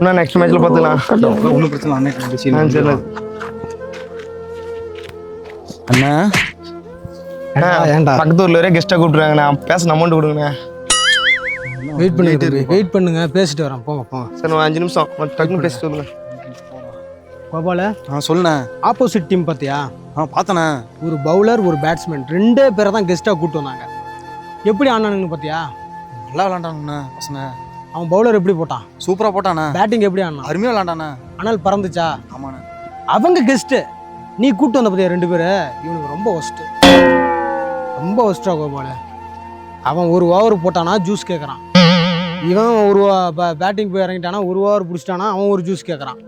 இன்னும் நெக்ஸ்ட் மேட்ச்ல பார்த்துக்கலாம். ஒன்றும் பிரச்சனை அண்ணன் சரி. அண்ணா. அண்ணா, ஏன்டா பக்கத்து ஊர்ல ஒரே கெஸ்ட்டாக கூப்பிட்றாங்கண்ணா பேச அமௌண்ட் கொடுங்கண்ணே. வெயிட் தம்பி. வெயிட் பண்ணுங்க பேசிட்டு வரேன் போங்க போங்க. சார் அஞ்சு நிமிஷம். டக்குன்னு பேசிட்டு சொல்லுங்க கோபால ஆ சொல்லுண்ணே. ஆப்போசிட் டீம் பார்த்தியா? ஆ பார்த்தண்ணே. ஒரு பவுலர் ஒரு பேட்ஸ்மேன் ரெண்டே பேரை தான் கெஸ்ட்டாக கூப்பிட்டு வந்தாங்க. எப்படி ஆனானுங்கன்னு பார்த்தியா? நல்லா விளாண்டாங்கண்ணே பசங்க. அவன் பவுலர் எப்படி போட்டான்? சூப்பராக போட்டாண்ணே பேட்டிங் எப்படி ஆனான் அருமையாக விளாண்டாண்ணே அனல் பறந்துச்சா? ஆமாண்ணே. அவங்க கெஸ்ட்டு நீ கூப்பிட்டு வந்த பார்த்தியா ரெண்டு பேர்? இவனுக்கு ரொம்ப ஒஸ்ட்டு ரொம்ப ஒஸ்ட்டா கோபால அவன் ஒரு ஓவர் போட்டானா ஜூஸ் கேட்குறான் இவன் ஒரு பேட்டிங் போய் இறங்கிட்டானா ஒரு ஓவர் பிடிச்சிட்டானா அவன் ஒரு ஜூஸ் கேட்குறான்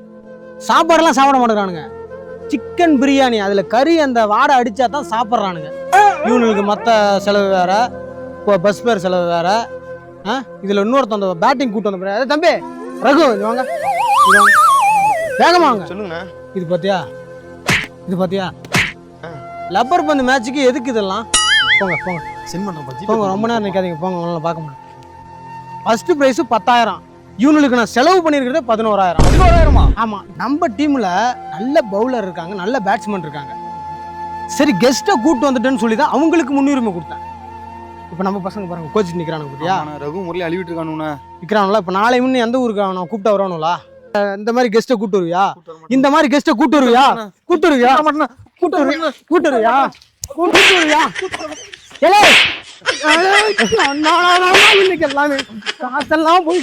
சாப்பாடெல்லாம் சாப்பிட மாட்டேங்கிறானுங்க. சிக்கன் பிரியாணி அதில் கறி அந்த வாடை அடித்தா தான் சாப்பிட்றானுங்க. இவனுக்கு மற்ற செலவு வேற இப்போ பஸ் பேர் செலவு வேற. ஆ? இதில் இன்னொருத்தன் அந்த பேட்டிங் கூட்டு வந்த பிறகு தம்பி ரகு இங்க வாங்க. வேகமா வாங்க. சொல்லுங்கண்ணா. இது பாத்தியா? இது பாத்தியா? லப்பர் பந்து மேட்ச்சுக்கு எதுக்கு இதெல்லாம்? போங்க போங்க. சென்ட் பண்ணுறேன் போங்க ரொம்ப நேரம் நிற்காதீங்க போங்க உங்களால் பார்க்க முடியும். ஃபர்ஸ்ட் ப்ரைஸு பத்தாயிரம். இவனுக்கு நான் செலவு பண்ணியிருக்கிறதே பதினோராயிரம். பதினோராயிரமா? ஆமாம் நம்ம டீமில் நல்ல பவுலர் இருக்காங்க நல்ல பேட்ஸ்மேன் இருக்காங்க. சரி கெஸ்ட்டை கூட்டு வந்துட்டேன்னு சொல்லி தான் அவங்களுக்கு முன்னுரிமை கொடுத்தேன். இப்போ நம்ம பசங்க பாருங்க கோச் நிற்கிறானுங்க ஆமாண்ணே, ரகு முரளி அழிவிட்டு இருக்கானுண்ணே நிற்கிறானுங்களா இப்போ நாளை முன்னே எந்த ஊருக்கு அவனை கூப்பிட்டு வரணும்லா இந்த மாதிரி கெஸ்ட்டை கூட்டு வருவியா? இந்த மாதிரி கெஸ்ட்டை கூட்டு வருவியா? கூட்டு வருவியா? கூட்டு வருவியா? கூட்டு வருவியா? கூட்டு வருவியா? எல்லாமே காசெல்லாம் போயிடுச்சு.